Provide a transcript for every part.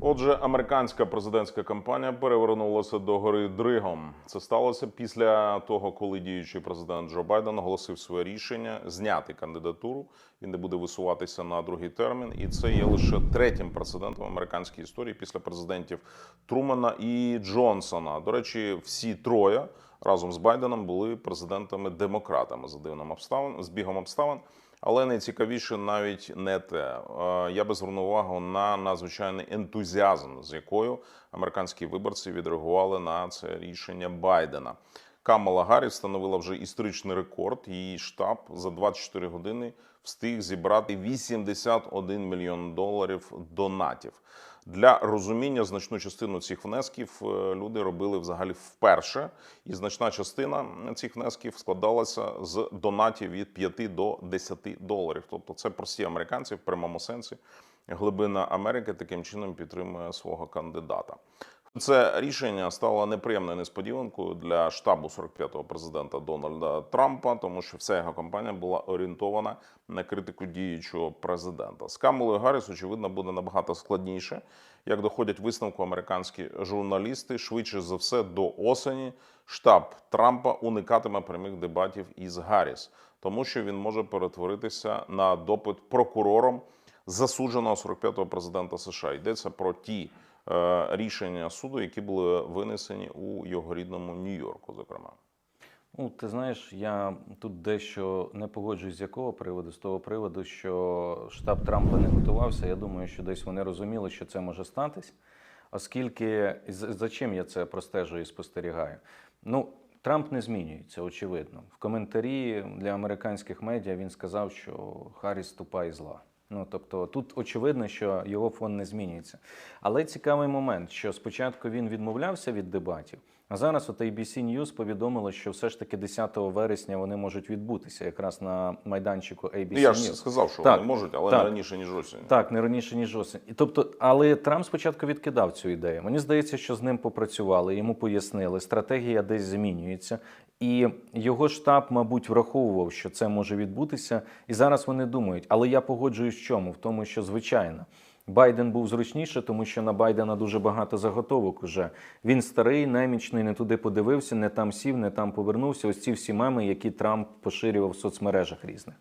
Отже, американська президентська кампанія перевернулася до гори Дригом. Це сталося після того, коли діючий президент Джо Байден оголосив своє рішення зняти кандидатуру. Він не буде висуватися на другий термін, і це є лише третім прецедентом американській історії після президентів Трумана і Джонсона. До речі, всі троє разом з Байденом були президентами-демократами за дивним обставин збігом обставин. Але найцікавіше навіть не те. Е, Я би звернув увагу на надзвичайний ентузіазм, з якою американські виборці відреагували на це рішення Байдена. Камала Гаррі встановила вже історичний рекорд. Її штаб за 24 години встиг зібрати 81 мільйон доларів донатів. Для розуміння значну частину цих внесків е, люди робили взагалі вперше, і значна частина цих внесків складалася з донатів від 5 до 10 доларів. Тобто, це прості американці в прямому сенсі. Глибина Америки таким чином підтримує свого кандидата. Це рішення стало неприємною несподіванкою для штабу 45-го президента Дональда Трампа, тому що вся його кампанія була орієнтована на критику діючого президента. З Камалою Гарріс, очевидно, буде набагато складніше. Як доходять висновку американські журналісти, швидше за все до осені штаб Трампа уникатиме прямих дебатів із Гарріс, тому що він може перетворитися на допит прокурором засудженого 45-го президента США. Йдеться про ті рішення суду, які були винесені у його рідному Нью-Йорку, зокрема. Ну, ти знаєш, я тут дещо не погоджуюсь з якого приводу, з того приводу, що штаб Трампа не готувався. Я думаю, що десь вони розуміли, що це може статись, оскільки за чим я це простежую і спостерігаю? Ну, Трамп не змінюється, очевидно. В коментарі для американських медіа він сказав, що Харріс тупа і зла. Ну тобто тут очевидно, що його фон не змінюється. Але цікавий момент, що спочатку він відмовлявся від дебатів, а зараз от ABC News повідомило, що все ж таки 10 вересня вони можуть відбутися якраз на майданчику ABC Ну, я ж сказав, що Так, вони можуть, але так. не раніше ніж осінь. Так, не раніше ніж осінь. Тобто, але Трамп спочатку відкидав цю ідею. Мені здається, що з ним попрацювали, йому пояснили, стратегія десь змінюється. І його штаб, мабуть, враховував, що це може відбутися. І зараз вони думають. Але я погоджуюсь в чому? В тому, що звичайно. Байден був зручніше, тому що на Байдена дуже багато заготовок уже. Він старий, немічний, не туди подивився, не там сів, не там повернувся. Ось ці всі меми, які Трамп поширював в соцмережах різних.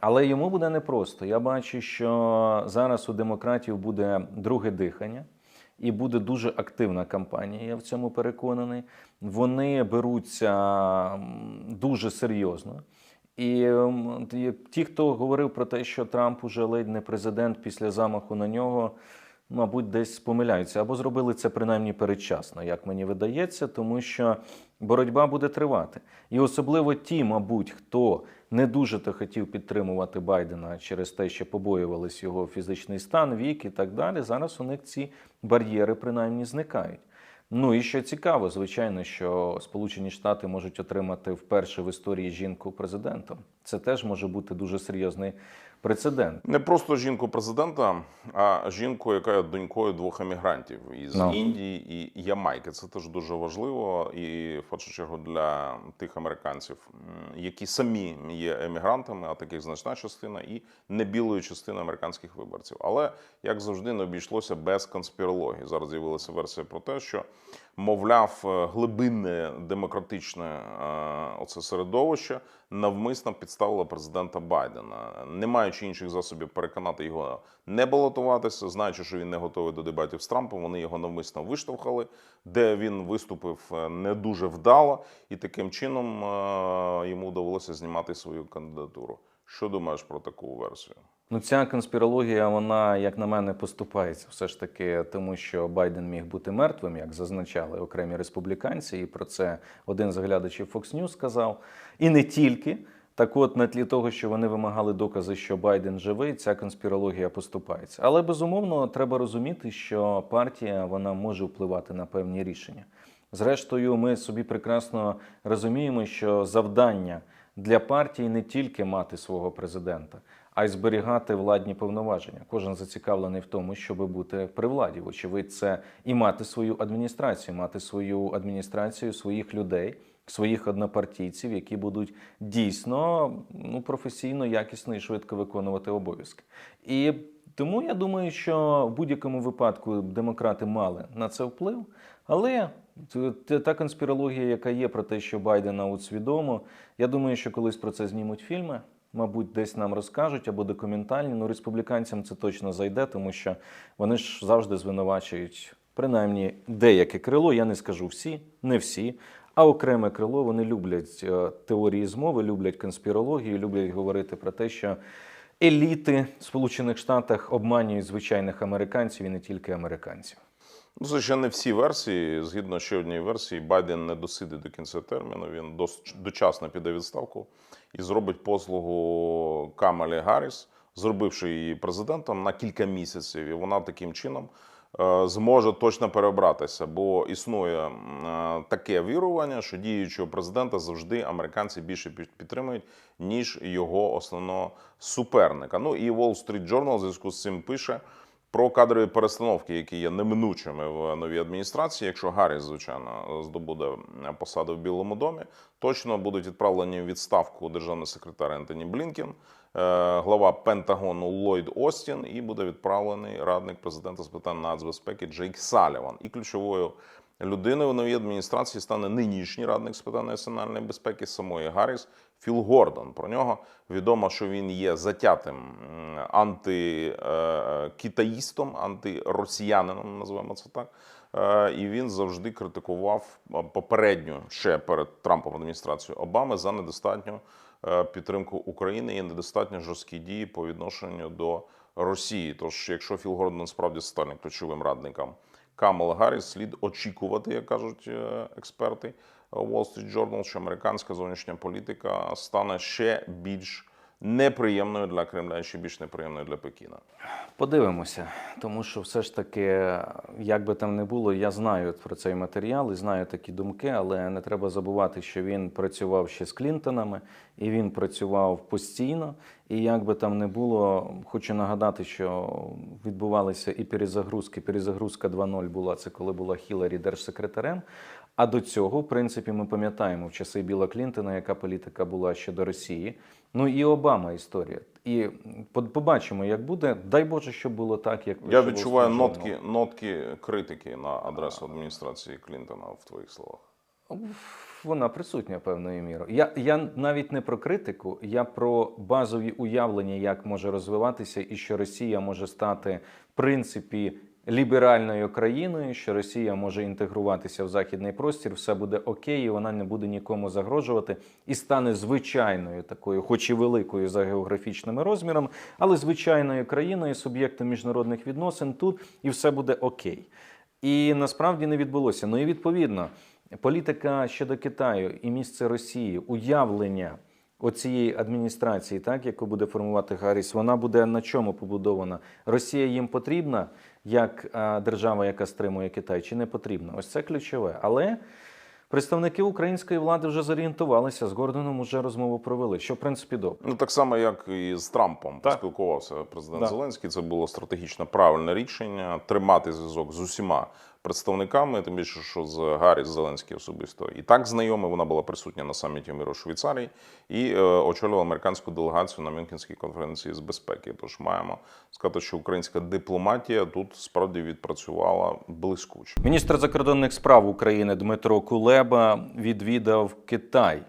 Але йому буде непросто. Я бачу, що зараз у демократів буде друге дихання, і буде дуже активна кампанія. Я в цьому переконаний. Вони беруться дуже серйозно. І ті- ті, хто говорив про те, що Трамп уже ледь не президент після замаху на нього, мабуть, десь помиляються або зробили це принаймні передчасно, як мені видається, тому що боротьба буде тривати. І особливо ті, мабуть, хто не дуже то хотів підтримувати Байдена через те, що побоювались його фізичний стан, вік і так далі. Зараз у них ці бар'єри принаймні зникають. Ну і що цікаво, звичайно, що Сполучені Штати можуть отримати вперше в історії жінку президентом. Це теж може бути дуже серйозний прецедент. Не просто жінку президента, а жінку, яка є донькою двох емігрантів із Ну. Індії і Ямайки. Це теж дуже важливо, і в першу чергу для тих американців, які самі є емігрантами, а таких значна частина, і не білої частини американських виборців. Але як завжди, не обійшлося без конспірології. Зараз з'явилася версія про те, що мовляв, е, глибинне демократичне е, оце середовище навмисно підставило президента Байдена, не маючи інших засобів переконати його не балотуватися, знаючи, що він не готовий до дебатів з Трампом, вони його навмисно виштовхали, де він виступив е, не дуже вдало, і таким чином е, йому довелося знімати свою кандидатуру. Що думаєш про таку версію? Ну, ця конспірологія, вона, як на мене, поступається все ж таки, тому що Байден міг бути мертвим, як зазначали окремі республіканці, і про це один з глядачів Fox News сказав. І не тільки. Так от, на тлі того, що вони вимагали докази, що Байден живий, ця конспірологія поступається. Але безумовно треба розуміти, що партія вона може впливати на певні рішення. Зрештою, ми собі прекрасно розуміємо, що завдання для партії не тільки мати свого президента, а й зберігати владні повноваження. Кожен зацікавлений в тому, щоб бути при владі. Вочевидь, це і мати свою адміністрацію, мати свою адміністрацію своїх людей, своїх однопартійців, які будуть дійсно ну, професійно, якісно і швидко виконувати обов'язки. І Тому я думаю, що в будь-якому випадку демократи мали на це вплив. Але та конспірологія, яка є про те, що Байдена от свідомо, я думаю, що колись про це знімуть фільми. Мабуть, десь нам розкажуть або документальні. Ну, республіканцям це точно зайде, тому що вони ж завжди звинувачують, принаймні, деяке крило, я не скажу всі, не всі, а окреме крило. Вони люблять е, теорії змови, люблять конспірологію, люблять говорити про те, що еліти Сполучених Штатах обманюють звичайних американців і не тільки американців. Ну, це ще не всі версії. Згідно ще однієї версії, Байден не досидить до кінця терміну. Він дочасно піде відставку і зробить послугу Камалі Гарріс, зробивши її президентом на кілька місяців. І вона таким чином зможе точно переобратися. Бо існує е, таке вірування, що діючого президента завжди американці більше під- підтримують, ніж його основного суперника. Ну і Wall Street Journal в зв'язку з цим пише про кадрові перестановки, які є неминучими в новій адміністрації. Якщо Гарріс, звичайно, здобуде посаду в Білому домі, точно будуть відправлені в відставку державний секретар Ентоні Блінкен, е, глава Пентагону Ллойд Остін, і буде відправлений радник президента з питань нацбезпеки Джейк Саліван. І ключовою людиною в новій адміністрації стане нинішній радник з питань національної безпеки самої Гарріс Філ Гордон. Про нього відомо, що він є затятим антикитаїстом, антиросіянином, називаємо це так. Е, І він завжди критикував е, попередню ще перед Трампом адміністрацію Обами за недостатню е, підтримку України і недостатньо жорсткі дії по відношенню до Росії. Тож, якщо Філ Гордон справді стане ключовим радником Камала Гарріс, слід очікувати, як кажуть е, експерти Wall Street Journal, що американська зовнішня політика стане ще більш неприємною для Кремля, і ще більш неприємною для Пекіна. Подивимося, тому що все ж таки, як би там не було, я знаю про цей матеріал і знаю такі думки, але не треба забувати, що він працював ще з Клінтонами, і він працював постійно. І як би там не було, хочу нагадати, що відбувалися і перезагрузки. Перезагрузка 2.0 була це коли була Хіларі держсекретарем. А до цього, в принципі, ми пам'ятаємо в часи Біла Клінтона, яка політика була щодо Росії. Ну і Обама історія. І побачимо, як буде. Дай Боже, щоб було так, як Я відчуваю нотки, нотки критики на адресу адміністрації Клінтона в твоїх словах. Вона присутня певною мірою. Я, я навіть не про критику, я про базові уявлення, як може розвиватися, і що Росія може стати в принципі ліберальною країною, що Росія може інтегруватися в західний простір, все буде окей, і вона не буде нікому загрожувати і стане звичайною такою, хоч і великою за географічними розмірами, але звичайною країною, суб'єктом міжнародних відносин тут, і все буде окей. І насправді не відбулося. Ну і відповідно, політика щодо Китаю і місце Росії, уявлення оцієї адміністрації, так яку буде формувати Гарріс, вона буде на чому побудована? Росія їм потрібна як держава, яка стримує Китай, чи не потрібна? Ось це ключове. Але представники української влади вже зорієнтувалися, з Гордоном вже розмову провели, що в принципі добре. Ну так само, як і з Трампом Так. поспілкувався президент Да. Зеленський. Це було стратегічно правильне рішення тримати зв'язок з усіма представниками, тим більше, що з Гаррі Зеленський особисто і так знайомий. Вона була присутня на саміті миру в Швейцарії і е, очолювала американську делегацію на Мюнхенській конференції з безпеки. Тож маємо сказати, що українська дипломатія тут справді відпрацювала блискуче. Міністр закордонних справ України Дмитро Кулеба відвідав Китай.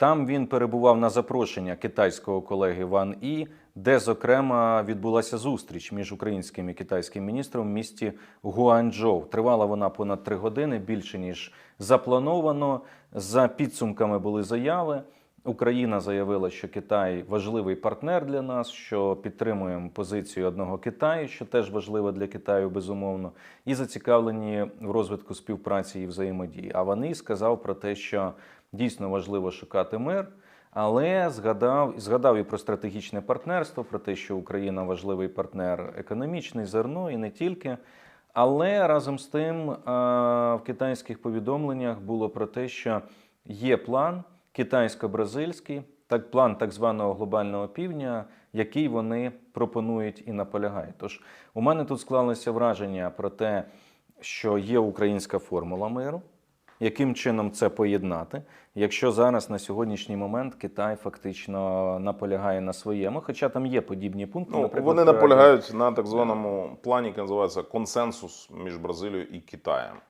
Там він перебував на запрошення китайського колеги Ван І, де, зокрема, відбулася зустріч між українським і китайським міністром в місті Гуанчжоу. Тривала вона понад три години, більше ніж заплановано. За підсумками були заяви. Україна заявила, що Китай важливий партнер для нас, що підтримуємо позицію одного Китаю, що теж важливо для Китаю, безумовно, і зацікавлені в розвитку співпраці і взаємодії. А вони сказав про те, що дійсно важливо шукати мир. Але згадав згадав і про стратегічне партнерство, про те, що Україна важливий партнер економічний, зерно і не тільки. Але разом з тим в китайських повідомленнях було про те, що є план китайсько-бразильський, так план так званого глобального півдня, який вони пропонують і наполягають. Тож у мене тут склалося враження про те, що є українська формула миру. Яким чином це поєднати. Якщо зараз на сьогоднішній момент Китай фактично наполягає на своєму, хоча там є подібні пункти, Ну, наприклад, вони наполягають на так званому плані, який називається консенсус між Бразилією і Китаєм.